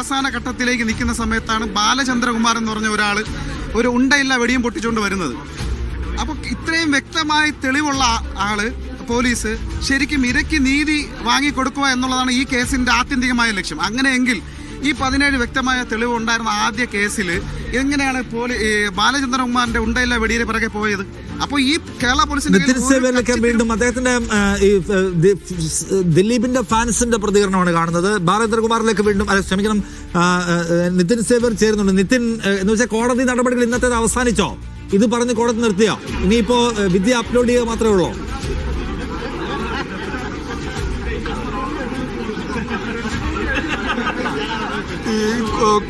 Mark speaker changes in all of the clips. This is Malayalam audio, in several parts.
Speaker 1: അവസാന ഘട്ടത്തിലേക്ക് നിൽക്കുന്ന സമയത്താണ് ബാലചന്ദ്രകുമാർ എന്ന് പറഞ്ഞ ഒരാൾ ഒരു ഉണ്ടയില്ല വെടിയും പൊട്ടിച്ചുകൊണ്ട് വരുന്നത്. അപ്പോൾ ഇത്രയും വ്യക്തമായി തെളിവുള്ള ആൾ പോലീസ് ശരിക്കും ഇരയ്ക്ക് നീതി വാങ്ങിക്കൊടുക്കുക എന്നുള്ളതാണ് ഈ കേസിന്റെ ആത്യന്തികമായ ലക്ഷ്യം. അങ്ങനെയെങ്കിൽ ഈ പതിനേഴ് വ്യക്തമായ തെളിവ് ഉണ്ടായിരുന്ന ആദ്യ കേസിൽ എങ്ങനെയാണ് പോലീ ബാലചന്ദ്രകുമാറിന്റെ ഉണ്ടയില്ല വെടിയുടെ പിറകെ പോയത്? അപ്പോൾ ഈ കേരള പോലീസിന്റെ
Speaker 2: വീണ്ടും അദ്ദേഹത്തിന്റെ ദിലീപിന്റെ ഫാൻസിന്റെ പ്രതികരണമാണ് കാണുന്നത്. ബാലചന്ദ്രകുമാറിലേക്ക് വീണ്ടും അല്ല, ക്ഷമിക്കണം നിതിൻ സേവർ ചേരുന്നുണ്ട്. നിതിൻ എന്ന് വെച്ചാൽ കോടതി നടപടികൾ ഇന്നത്തേത് അവസാനിച്ചോ? ഇത് പറഞ്ഞ് കോടതി നിർത്തിയോ? ഇനിയിപ്പോ വിദ്യ അപ്ലോഡ് ചെയ്യുക മാത്രമേ ഉള്ളൂ?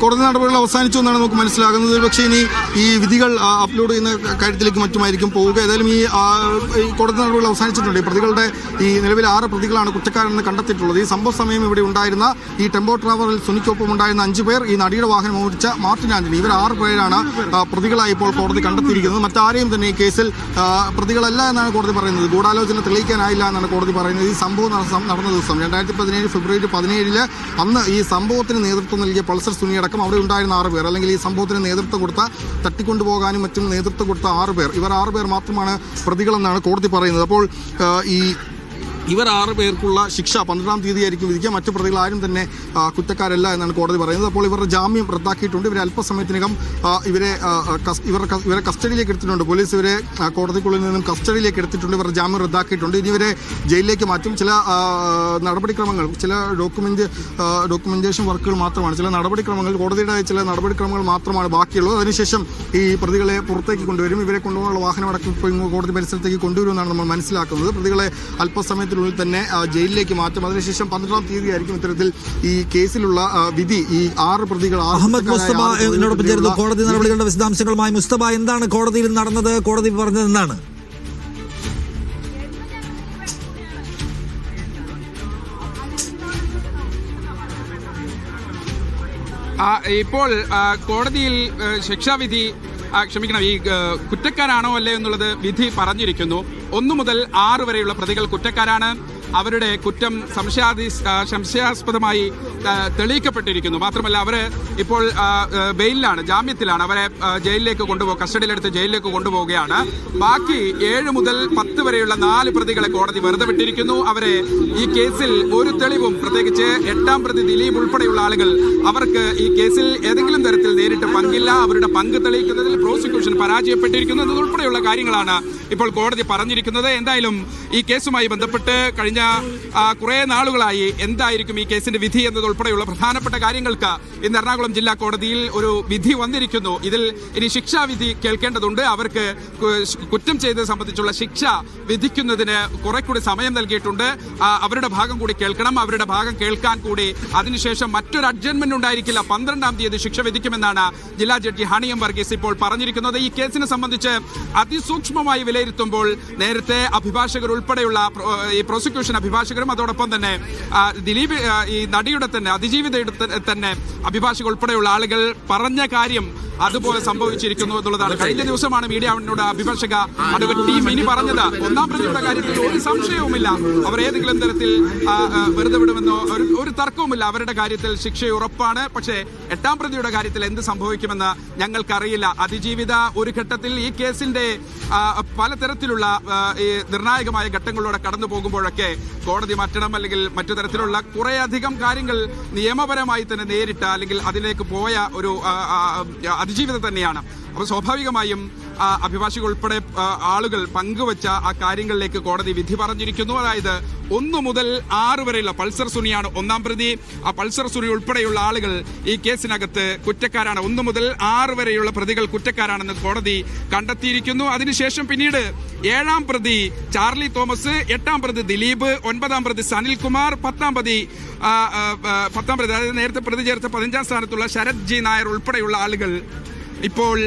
Speaker 3: കോടതി നടപടികൾ അവസാനിച്ചു എന്നാണ് നമുക്ക് മനസ്സിലാകുന്നത്. പക്ഷേ ഇനി ഈ വിധികൾ അപ്ലോഡ് ചെയ്യുന്ന കാര്യത്തിലേക്ക് മറ്റുമായിരിക്കും പോവുക. ഏതായാലും ഈ കോടതി നടപടികൾ അവസാനിച്ചിട്ടുണ്ട്. പ്രതികളുടെ ഈ നിലവിൽ ആറ് പ്രതികളാണ് കുറ്റക്കാരെന്ന് കണ്ടെത്തിയിട്ടുള്ളത്. ഈ സംഭവ സമയം ഇവിടെ ഉണ്ടായിരുന്ന ഈ ടെമ്പോ ട്രാവലിൽ സുനിക്കൊപ്പം ഉണ്ടായിരുന്ന അഞ്ചു പേർ ഈ നടിയുടെ വാഹനം ഓടിച്ച മാർട്ടിൻ ആന്റണി. ഇവർ ആറ് പേരാണ് പ്രതികളായി ഇപ്പോൾ കോടതി കണ്ടെത്തിയിരിക്കുന്നത്. മറ്റാരെയും തന്നെ ഈ കേസിൽ പ്രതികളല്ല എന്നാണ് കോടതി പറയുന്നത്. ഗൂഢാലോചന തെളിയിക്കാനായില്ല എന്നാണ് കോടതി പറയുന്നത്. ഈ സംഭവം നടന്ന ദിവസം രണ്ടായിരത്തി പതിനേഴ് ഫെബ്രുവരി പതിനേഴിൽ അന്ന് ഈ സംഭവത്തിന് നേതൃത്വം നൽകിയ പൾസർ സുനി അടക്കം അവിടെ ഉണ്ടായിരുന്ന ആറ് പേർ. അല്ലെങ്കിൽ ഈ സംഭവത്തിന് നേതൃത്വം കൊടുത്ത തട്ടിക്കൊണ്ടുപോകാനും മറ്റും നേതൃത്വം കൊടുത്ത ആറ് പേർ. ഇവർ ആറ് പേർ മാത്രമാണ് പ്രതികളെന്നാണ് കോടതി പറയുന്നത്. അപ്പോൾ ഈ ഇവർ ആറ് പേർക്കുള്ള ശിക്ഷ പന്ത്രണ്ടാം തീയതി ആയിരിക്കും വിധിക്കുക. മറ്റു പ്രതികൾ ആരും തന്നെ കുറ്റക്കാരല്ല എന്നാണ് കോടതി പറയുന്നത്. അപ്പോൾ ഇവരുടെ ജാമ്യം റദ്ദാക്കിയിട്ടുണ്ട്. ഇവരെ അല്പസമയത്തിനകം ഇവരെ ആ, ഇവരെ കസ്റ്റഡിയിലേക്ക് എടുത്തിട്ടുണ്ട്. പോലീസ് ഇവരെ കോടതിക്കുള്ളിൽ നിന്നും കസ്റ്റഡിയിലേക്ക് എടുത്തിട്ടുണ്ട്. ഇവരുടെ ജാമ്യം റദ്ദാക്കിയിട്ടുണ്ട്. ഇനി ഇവരെ ജയിലിലേക്ക് മാറ്റും. ചില നടപടിക്രമങ്ങൾ ചില ഡോക്യുമെന്റ് ഡോക്യുമെന്റേഷൻ വർക്കുകൾ മാത്രമാണ്. ചില നടപടിക്രമങ്ങൾ കോടതിയുടെ ചില നടപടിക്രമങ്ങൾ മാത്രമാണ് ബാക്കിയുള്ളത്. അതിനുശേഷം ഈ പ്രതികളെ പുറത്തേക്ക് കൊണ്ടുവരും. ഇവരെ കൊണ്ടുപോകാനുള്ള വാഹനം അടക്കം കോടതി പരിസരത്തേക്ക് കൊണ്ടുവരുമെന്നാണ് നമ്മൾ മനസ്സിലാക്കുന്നത്. പ്രതികളെ അല്പസമയത്തിനുള്ളിൽ തന്നെ ജയിലിലേക്ക് മാറ്റും. അതിനുശേഷം പന്ത്രണ്ടാം തീയതി ആയിരിക്കും ഇത്തരത്തിൽ ഈ കേസിലുള്ള വിധി. ഈ ആറ് പ്രതികൾ
Speaker 2: അഹമ്മദ് മുസ്തഫ എന്നോടൊപ്പം ചേരുന്നു. കോടതി നടപടികളുടെ വിശദാംശങ്ങളുമായി മുസ്തഫ. എന്താണ് കോടതിയിൽ നടന്നത്? കോടതി പറഞ്ഞത് എന്താണ്?
Speaker 4: ആ, ഇപ്പോൾ കോടതിയിൽ ശിക്ഷാവിധി ക്ഷമിക്കണം ഈ കുറ്റക്കാരാണോ അല്ലേ എന്നുള്ളത് വിധി പറഞ്ഞിരിക്കുന്നു. ഒന്നു മുതൽ ആറ് വരെയുള്ള പ്രതികൾ കുറ്റക്കാരാണ്. അവരുടെ കുറ്റം സംശയാതി സംശയാസ്പദമായി തെളിയിക്കപ്പെട്ടിരിക്കുന്നു. മാത്രമല്ല അവർ ഇപ്പോൾ ബെയിലിലാണ് ജാമ്യത്തിലാണ്. അവരെ ജയിലിലേക്ക് കൊണ്ടുപോകുക കസ്റ്റഡിയിലെടുത്ത് ജയിലിലേക്ക് കൊണ്ടുപോവുകയാണ്. ബാക്കി ഏഴ് മുതൽ പത്ത് വരെയുള്ള നാല് പ്രതികളെ കോടതി വെറുതെ വിട്ടിരിക്കുന്നു. അവരെ ഈ കേസിൽ ഒരു തെളിവും പ്രത്യേകിച്ച് എട്ടാം പ്രതി ദിലീപ് ഉൾപ്പെടെയുള്ള ആളുകൾ അവർക്ക് ഈ കേസിൽ ഏതെങ്കിലും തരത്തിൽ നേരിട്ട് പങ്കില്ല. അവരുടെ പങ്ക് തെളിയിക്കുന്നതിൽ പ്രോസിക്യൂഷൻ പരാജയപ്പെട്ടിരിക്കുന്നു എന്നതുൾപ്പെടെയുള്ള കാര്യങ്ങളാണ് ഇപ്പോൾ കോടതി പറഞ്ഞിരിക്കുന്നത്. എന്തായാലും ഈ കേസുമായി ബന്ധപ്പെട്ട് കഴിഞ്ഞ ആ, കുറേ നാളുകളായി എന്തായിരിക്കും ഈ കേസിന്റെ വിധി എന്നതുൾപ്പെടെയുള്ള പ്രധാനപ്പെട്ട കാര്യങ്ങൾക്ക് ഇന്ന് എറണാകുളം ജില്ലാ കോടതിയിൽ ഒരു വിധി വന്നിരിക്കുന്നു. ഇതിൽ ഇനി ശിക്ഷാവിധി കേൾക്കേണ്ടതുണ്ട്. അവർക്ക് കുറ്റം ചെയ്തത് സംബന്ധിച്ചുള്ള ശിക്ഷ വിധിക്കുന്നതിന് കുറെ കൂടി സമയം നൽകിയിട്ടുണ്ട്. അവരുടെ ഭാഗം കൂടി കേൾക്കണം. അവരുടെ ഭാഗം കേൾക്കാൻ കൂടി അതിനുശേഷം മറ്റൊരു അഡ്ജസ്റ്റ്മെന്റ് ഉണ്ടായിരിക്കില്ല. പന്ത്രണ്ടാം തീയതി ശിക്ഷ വിധിക്കുമെന്നാണ് ജില്ലാ ജഡ്ജി ഹണിയം വർഗീസ് ഇപ്പോൾ പറഞ്ഞിരിക്കുന്നത്. ഈ കേസിനെ സംബന്ധിച്ച് അതിസൂക്ഷ്മമായി വിലയിരുത്തുമ്പോൾ നേരത്തെ അഭിഭാഷകർ ഉൾപ്പെടെയുള്ള ഈ പ്രോസിക്യൂഷൻ അഭിഭാഷകരും അതോടൊപ്പം തന്നെ ദിലീപ് ഈ നടിയുടെ തന്നെ അതിജീവിതയുടെ തന്നെ അഭിഭാഷകർ ഉൾപ്പെടെയുള്ള ആളുകൾ പറഞ്ഞ കാര്യം അതുപോലെ സംഭവിച്ചിരിക്കുന്നു എന്നുള്ളതാണ്. കഴിഞ്ഞ ദിവസമാണ് മീഡിയ അവനോട് അഭിഭാഷക അഡ്വക്കേറ്റ് ടി മിനി പറഞ്ഞത്. ഒന്നാം പ്രതിയുടെ കാര്യത്തിൽ ഒരു സംശയവുമില്ല. അവർ ഏതെങ്കിലും തരത്തിൽ വെറുതെ വിടുമെന്നോ ഒരു ഒരു തർക്കവുമില്ല. അവരുടെ കാര്യത്തിൽ ശിക്ഷ ഉറപ്പാണ്. പക്ഷേ എട്ടാം പ്രതിയുടെ കാര്യത്തിൽ എന്ത് സംഭവിക്കുമെന്ന് ഞങ്ങൾക്കറിയില്ല. അതിജീവിത ഒരു ഘട്ടത്തിൽ ഈ കേസിന്റെ പലതരത്തിലുള്ള നിർണായകമായ ഘട്ടങ്ങളിലൂടെ കടന്നു പോകുമ്പോഴൊക്കെ കോടതി മാറ്റണം അല്ലെങ്കിൽ മറ്റു തരത്തിലുള്ള കുറേയധികം കാര്യങ്ങൾ നിയമപരമായി തന്നെ നേരിട്ട അല്ലെങ്കിൽ അതിലേക്ക് പോയ ഒരു അതിജീവിതം തന്നെയാണ്. അപ്പോൾ സ്വാഭാവികമായും ആ, അഭിഭാഷകർ ഉൾപ്പെടെ ആളുകൾ പങ്കുവച്ച ആ കാര്യങ്ങളിലേക്ക് കോടതി വിധി പറഞ്ഞിരിക്കുന്നു. അതായത് ഒന്നു മുതൽ ആറ് വരെയുള്ള പൾസർ സുനിയാണ് ഒന്നാം പ്രതി. ആ പൾസർ സുനി ഉൾപ്പെടെയുള്ള ആളുകൾ ഈ കേസിനകത്ത് കുറ്റക്കാരാണ്. ഒന്നു മുതൽ ആറ് വരെയുള്ള പ്രതികൾ കുറ്റക്കാരാണെന്ന് കോടതി കണ്ടെത്തിയിരിക്കുന്നു. അതിനുശേഷം പിന്നീട് ഏഴാം പ്രതി ചാർലി തോമസ് എട്ടാം പ്രതി ദിലീപ് ഒൻപതാം പ്രതി സനിൽകുമാർ പത്താം പ്രതി പത്താം പ്രതി അതായത് നേരത്തെ പ്രതി ചേർത്ത പതിനഞ്ചാം സ്ഥാനത്തുള്ള ശരത് ജി നായർ ഉൾപ്പെടെയുള്ള ആളുകൾ ഇപ്പോൾ